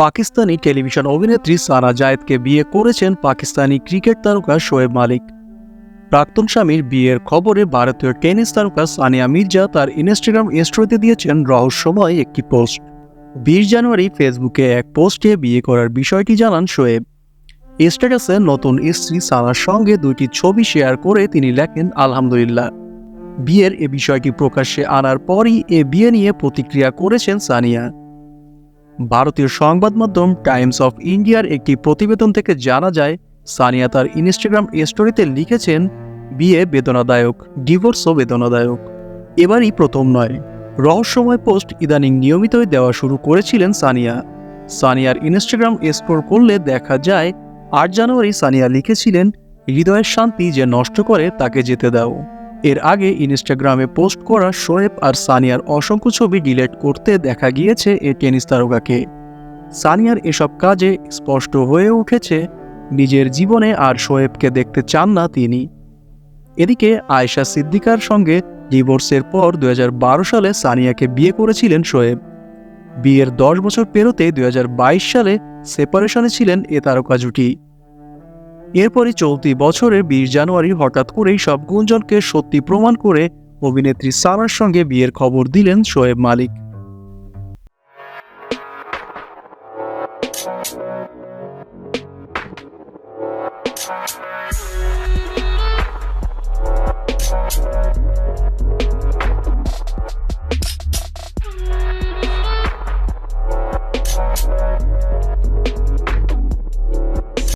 Pakistani television অভিনেত্রী সানা জায়েদকে বিয়ে করেছেন পাকিস্তানি ক্রিকেট তারকা শোয়েব মালিক। প্রাক্তন স্বামীর বিয়ের খবরে ভারতীয় টেনিস তারকা সানিয়া মির্জা তার ইনস্টাগ্রাম স্টোরিতে দিয়েছেন রহস্যময় একটি পোস্ট। বিশ জানুয়ারি ফেসবুকে এক পোস্টে বিয়ে করার বিষয়টি জানান শোয়েব। স্ট্যাটাসে নতুন স্ত্রী সানার সঙ্গে দুইটি ছবি শেয়ার করে তিনি লেখেন, আলহামদুলিল্লাহ। বিয়ের এ বিষয়টি প্রকাশ্যে আনার পরই এ বিয়ে নিয়ে প্রতিক্রিয়া করেছেন সানিয়া। ভারতীয় সংবাদ মাধ্যম টাইমস অফ ইন্ডিয়ার একটি প্রতিবেদন থেকে জানা যায়, সানিয়া তার ইনস্টাগ্রাম স্টোরিতে লিখেছেন, বিয়ে বেদনাদায়ক, ডিভোর্সও বেদনাদায়ক। এবারই প্রথম নয়। রহস্যময় পোস্ট ইদানিং নিয়মিতই দেওয়া শুরু করেছিলেন সানিয়া। সানিয়ার ইনস্টাগ্রাম স্ক্রল করলে দেখা যায়, আট জানুয়ারি সানিয়া লিখেছিলেন, হৃদয়ের শান্তি যে নষ্ট করে তাকে যেতে দাও। এর আগে ইনস্টাগ্রামে পোস্ট করা শোয়েব আর সানিয়ার অসংখ্য ছবি ডিলিট করতে দেখা গিয়েছে এ টেনিস তারকাকে। সানিয়ার এসব কাজে স্পষ্ট হয়ে উঠেছে, নিজের জীবনে আর শোয়েবকে দেখতে চান না তিনি। এদিকে আয়েশা সিদ্দিকার সঙ্গে ডিভোর্সের পর দু হাজার বারো সালে সানিয়াকে বিয়ে করেছিলেন শোয়েব। বিয়ের দশ বছর পেরোতে দু হাজার বাইশ সালে সেপারেশনে ছিলেন এ তারকা জুটি। এরপরই চলতি বছরের বিশ জানুয়ারি হঠাৎ করেই সব গুঞ্জনকে সত্যি প্রমাণ করে অভিনেত্রী সারার সঙ্গে বিয়ের খবর দিলেন শোয়েব মালিক